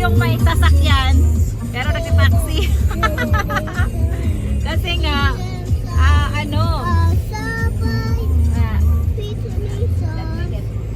yung may sasakyan, pero nagtaxi. Kasi nga, ano, Uh, sabay, ah,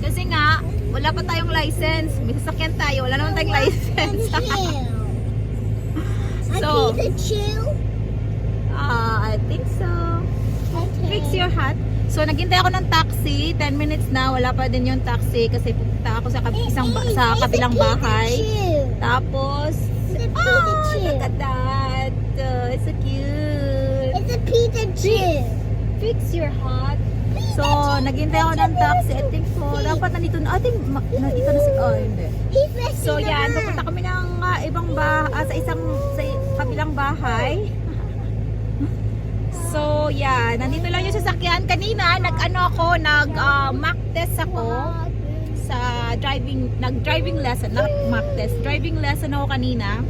kasi nga, wala pa tayong license. May sasakyan tayo, wala naman tayong license. So-. Ah, I think so. Fix your hat. So, naghintay ako ng taxi. 10 minutes na. Wala pa din yung taxi kasi pupunta ako sa, kab- isang ba- sa kabilang bahay. Tapos, It's a oh, look at that. Uh, it's so cute. It's a Pikachu. Fix your hat. So, naghintay ako ng taxi. I think so. Dapat nandito na. I think, nandito na si... Oh, hindi. So, yan. Pupunta kami ng ah, ibang ba ah, sa isang sa kabilang bahay. So, yan. Nandito lang yung sasakyan. Kanina, nag-ano ako, nag-mock test ako sa driving, nag-driving lesson, not mock test. Driving lesson ako kanina.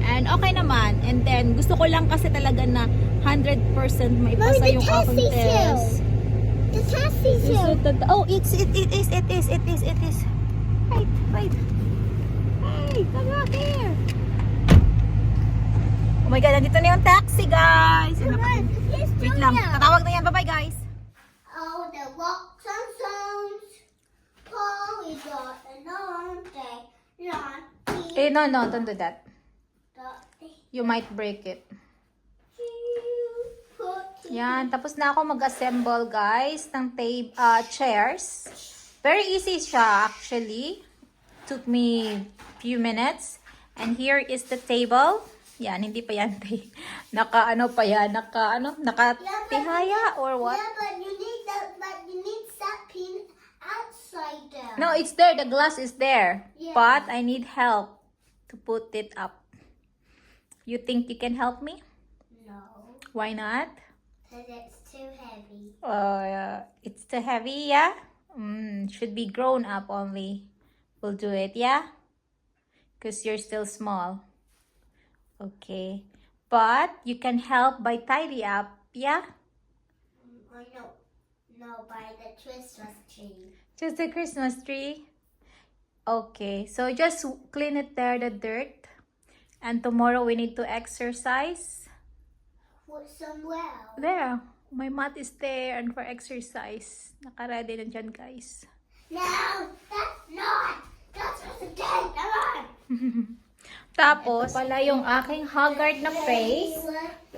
And okay naman. And then, gusto ko lang kasi talaga na 100% maipasa Mommy, the yung test aking is test. The taxi Is too. it the- oh, it's, it, it is, it is, it is, it is. Wait, wait. Hey, come back here. Oh my God, nandito na yung taxi, guys. Come on, Wait lang, tatawag na yan. Bye-bye, guys. Oh, the walks and songs. Polly got a long day. Not Eh, no, no, don't do that. You might break it. Yan, tapos na ako mag-assemble, guys, ng tape, uh, chairs. Very easy siya, actually. Took me few minutes. And here is the table. Yan, hindi pa yan. Naka, ano pa yan? Naka, ano? Naka tihaya or what? Yeah, but you need that. But you need that pin outside down. No, it's there. The glass is there. Yeah. But I need help to put it up. You think you can help me? No, Why not? because it's too heavy. Uh, it's too heavy, yeah? Mm, should be grown up only. We'll do it, yeah? Because you're still small. Okay. But you can help by tidy up, yeah? Or no, no, by the Christmas tree. Just the Christmas tree. Okay. So just clean it there, the dirt. And tomorrow we need to exercise. Put some well. There. My mat is there and for exercise. Naka-ready na dyan, guys. No, that's not. That's just a day. Come on. Tapos, pala yung aking haggard na face.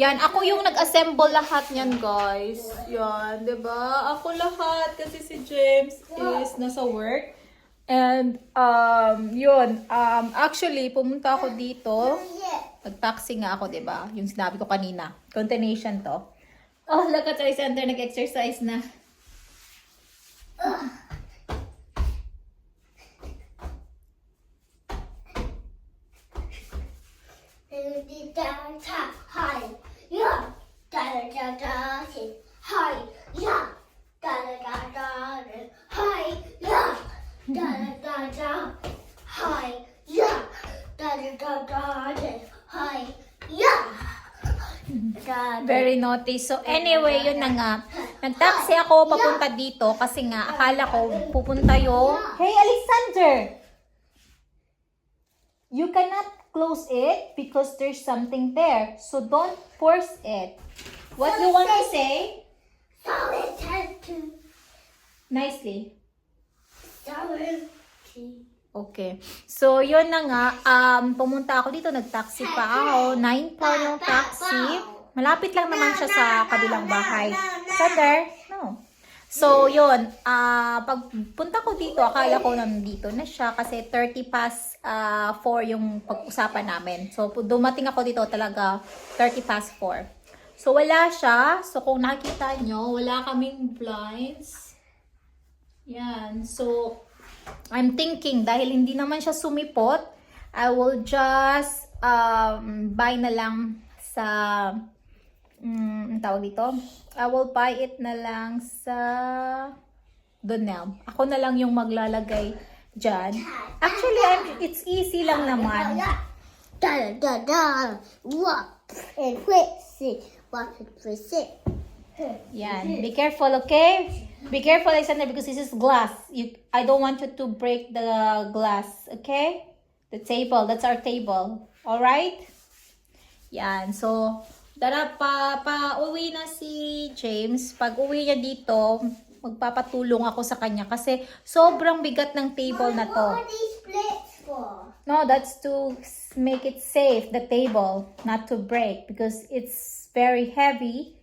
Yan, ako yung nag-assemble lahat niyan, guys. Yan, 'di ba? Ako lahat kasi si James is nasa work. And um, yun, um, actually pumunta ako dito. Nag-taxi nga ako, 'di ba? Yung sinabi ko kanina. Continuation to. Oh, look at Alexander nag-exercise na. Top, high, yeah. Da da da da, yeah. Da da da da, high, yeah. Da da da. Da, da. Very naughty. So anyway, yun na nga. Nag-taxi ako papunta dito kasi nga akala ko pupunta yung... Hey, Alexander! You cannot close it because there's something there. So don't force it. What you want to say? Nicely. Okay. So, yun na nga. Um, pumunta ako dito. Nag-taxi pa ako. 9 pound yung taxi. Malapit lang naman siya sa kabilang bahay. Sander? No. So, yun. ah pagpunta ko dito, akala ko nandito na siya kasi 30 past ah 4 yung pag-usapan namin. So, dumating ako dito talaga 30 past 4. So, wala siya. So, kung nakikita nyo, wala kaming blinds. Yan. So, I'm thinking, dahil hindi naman siya sumipot, I will just um, buy na lang sa, ang tawag dito? I will buy it na lang sa Donel. Ako na lang yung maglalagay dyan. Actually, I'm, it's easy lang naman. Da da da. What? And press it. What and it. Yan. Be careful, okay? Be careful, Alexander, because this is glass. You, I don't want you to break the glass, okay? The table. That's our table. Alright? Yan. So, dara pa, pa uwi na si James. Pag uwi niya dito, magpapatulong ako sa kanya kasi sobrang bigat ng table na to. No, that's to make it safe, the table, not to break because it's very heavy.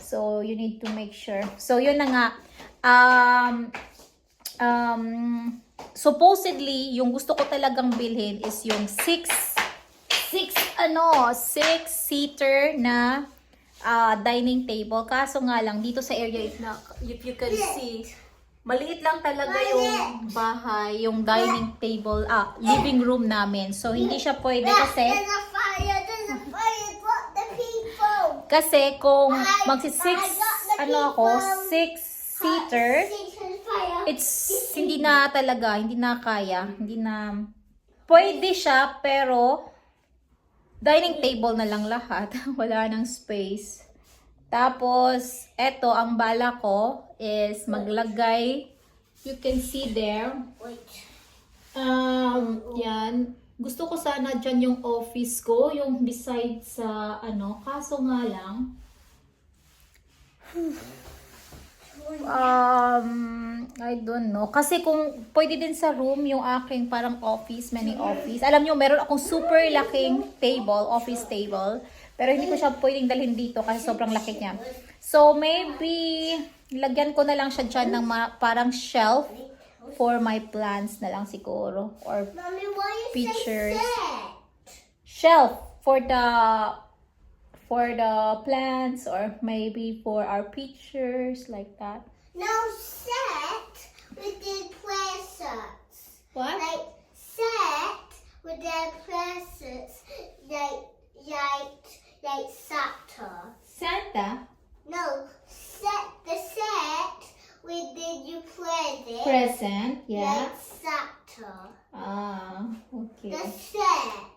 So, you need to make sure. So, yun na nga. Um, um, supposedly, yung gusto ko talagang bilhin is yung six, six, ano, six-seater na ah, dining table. Kaso nga lang, dito sa area, if, na, if you can see, maliit lang talaga yung bahay, yung dining table, ah, living room namin. So, hindi siya pwede kasi, kasi kung I- magsi I six, got the ano ako, six seater, it's hindi na talaga, hindi na kaya, hindi na pwede siya pero dining table na lang lahat, wala nang space. Tapos eto ang bala ko is maglagay you can see there. Um yan. Gusto ko sana dyan yung office ko, yung beside sa ano, kaso nga lang, Um, I don't know. Kasi kung pwede din sa room yung aking parang office, mini office. Alam nyo, meron akong super laking table, office table. Pero hindi ko siya pwedeng dalhin dito kasi sobrang laki niya. So, maybe, lagyan ko na lang siya dyan ng ma- parang shelf for my plants na lang siguro. Or Mommy, Pictures. shelf for the for the plants or maybe for our pictures like that. No, set with the presents. What? Like, set with the presents. Like, like, like Santa. Santa No, set the set with the you present. present, yeah. Like Santa. Ah, okay. The set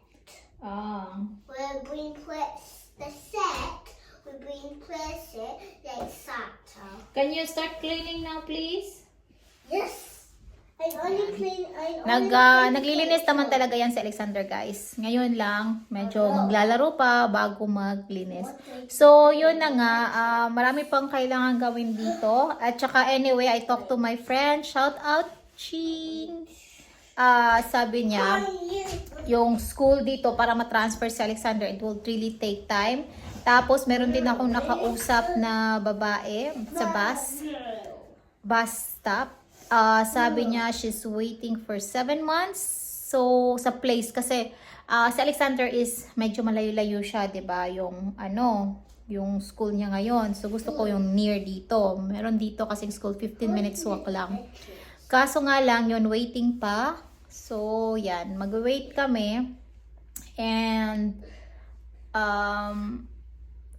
you start cleaning now, please? Yes. I only clean. I only Nag, ah, naglilinis naman talaga yan si Alexander, guys. Ngayon lang, medyo maglalaro pa bago maglinis. So, yun na nga. ah, marami pang kailangan gawin dito. At saka, anyway, I talked to my friend. Shout out, Ching! Ah, sabi niya, yung school dito para ma-transfer si Alexander, it will really take time. Tapos, meron din akong nakausap na babae sa bus bus stop. Ah, sabi niya she's waiting for seven months. So, sa place kasi ah, si Alexander is medyo malayo-layo siya, ba? Yung ano, yung school niya ngayon. So, gusto ko yung near dito. Meron dito kasing school 15 minutes walk lang. Kaso nga lang, yun waiting pa. So, yan, mag-wait kami. And um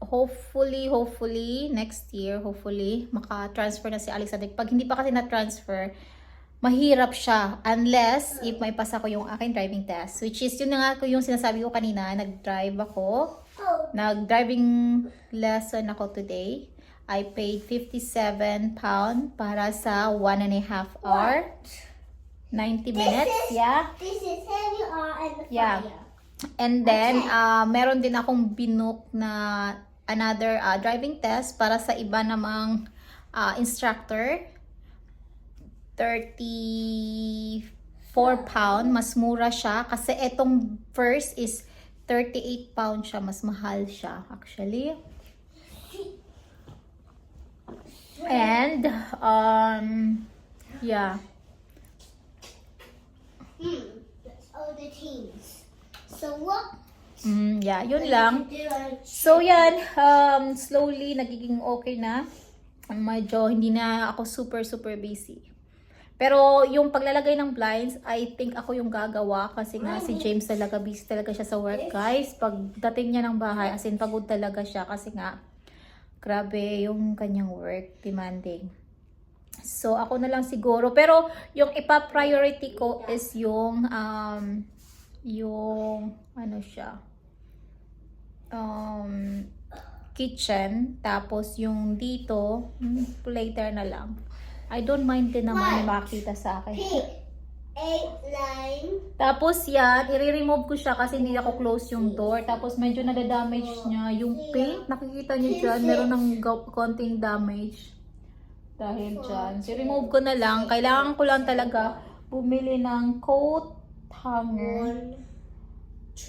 hopefully, hopefully, next year, hopefully, maka-transfer na si Alexander. Pag hindi pa kasi na-transfer, mahirap siya. Unless, if may pasa ko yung aking driving test. Which is, yun na nga ko yung sinasabi ko kanina, nag-drive ako. Oh, Nag-driving lesson ako today. I paid 57 pound para sa one and a half hour. 90 minutes, yeah. this is heavy R and the Yeah. fire. And then, ah meron din akong binook na another ah, driving test para sa iba namang ah, instructor. 34 pound, mas mura siya. Kasi etong first is 38 pound siya, mas mahal siya actually. And, um, yeah. Hmm. That's all the teams. So what? Mm, yeah, yun lang. I So yan, um, slowly nagiging okay na. Medyo hindi na ako super super busy. Pero yung paglalagay ng blinds, I think ako yung gagawa kasi nga si James talaga busy talaga siya sa work guys. Pagdating niya ng bahay, as in pagod talaga siya kasi nga grabe yung kanyang work, demanding. So ako na lang siguro. Pero yung ipa-priority ko is yung um, yung ano siya um, kitchen. Tapos yung dito, hmm, later na lang. I don't mind din naman na makita sa akin. pick? Eight, nine. Tapos yan, i-remove ko siya kasi hindi ako close yung door. Tapos medyo nadadamage niya yung paint. Nakikita niyo dyan, meron ng konting damage. Dahil dyan. So, remove ko na lang. Kailangan ko lang talaga bumili ng coat hanger.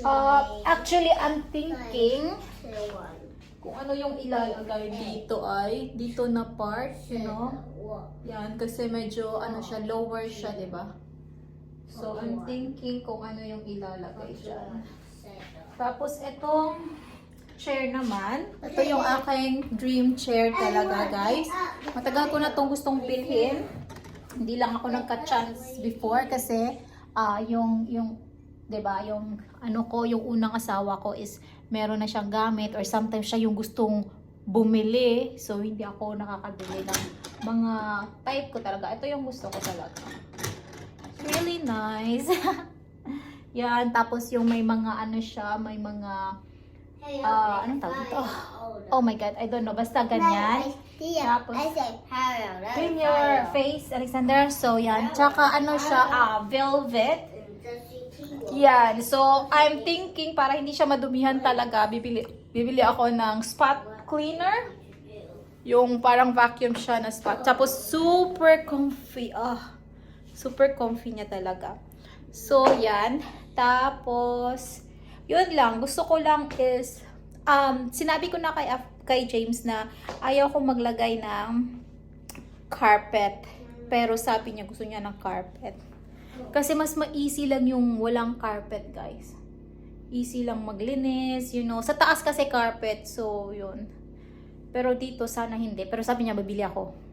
Uh, actually, I'm thinking kung ano yung ilalagay dito ay dito na part, you know? Yan, kasi medyo ano siya, lower siya, di ba? So, I'm thinking kung ano yung ilalagay dyan. Tapos, itong chair naman. Ito yung aking dream chair talaga, guys. Matagal ko na itong gustong bilhin. Hindi lang ako nagka-chance before kasi ah yung, yung, 'di ba yung ano ko, yung unang asawa ko is meron na siyang gamit or sometimes siya yung gustong bumili. So, hindi ako nakakabili ng mga type ko talaga. Ito yung gusto ko talaga. Really nice. Yan, tapos yung may mga ano siya, may mga Ah, anong tawag dito? Oh my God, I don't know. Basta ganyan. Tapos. Clean your face, Alexander. So, yan. Tsaka, ano siya, ah, velvet. Yan. So, I'm thinking, para hindi siya madumihan talaga, bibili, bibili ako ng spot cleaner. Yung parang vacuum siya na spot. Tapos, super comfy. Ah, super comfy niya talaga. So, yan. Tapos, yun lang. Gusto ko lang is, um, sinabi ko na kay, kay James na ayaw ko maglagay ng carpet. Pero sabi niya gusto niya ng carpet. Kasi mas ma-easy lang yung walang carpet, guys. Easy lang maglinis, you know. Sa taas kasi carpet, so yun. Pero dito sana hindi. Pero sabi niya, babili ako.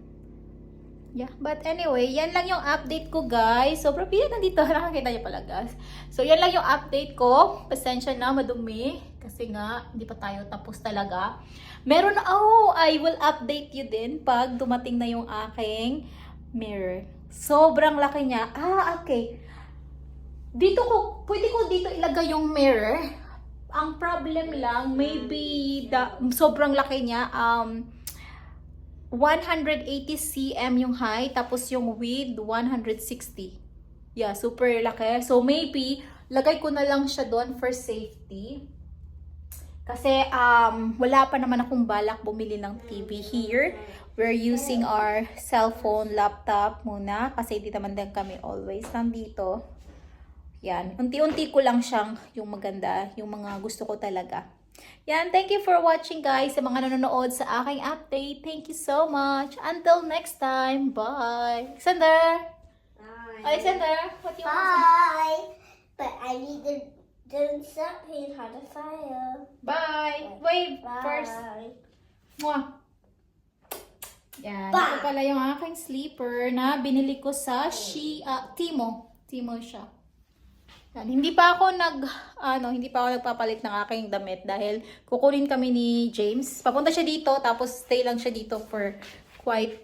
Yeah, but anyway, yan lang yung update ko, guys. Sobrang pila nandito. Nakakita niyo pala, guys. So, yan lang yung update ko. Pasensya na, madumi. Kasi nga, hindi pa tayo tapos talaga. Meron, oh, I will update you din pag dumating na yung aking mirror. Sobrang laki niya. Ah, okay. Dito ko, pwede ko dito ilagay yung mirror. Ang problem lang, maybe the, sobrang laki niya. Um, 180 cm yung height, tapos yung width, 160. Yeah, super laki. So, maybe, lagay ko na lang siya doon for safety. Kasi, um, wala pa naman akong balak bumili ng TV here. We're using our cellphone, laptop muna. Kasi hindi naman din kami always nandito. Yan. Unti-unti ko lang siyang yung maganda, yung mga gusto ko talaga. Yan. Thank you for watching guys. Sa mga nanonood sa aking update. Thank you so much. Until next time. Bye. Alexander. Alexander, what do you want? Bye. But I need to do something how to fire. Bye. Wave Bye. first. Mwah. Yan. Bye. Ito pala yung aking sleeper na binili ko sa Shi, ah, Timo. Timo siya. Yan. Hindi pa ako nag, ano, hindi pa ako nagpapalit ng aking damit dahil kukunin kami ni James. Papunta siya dito, tapos stay lang siya dito for quite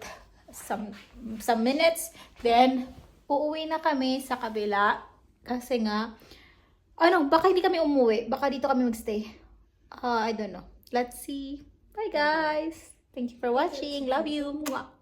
some, some minutes. Then, uuwi na kami sa kabila. Kasi nga, ano, baka hindi kami umuwi. Baka dito kami magstay. Uh, I don't know. Let's see. Bye guys. Thank you for watching. Love you. Mwah.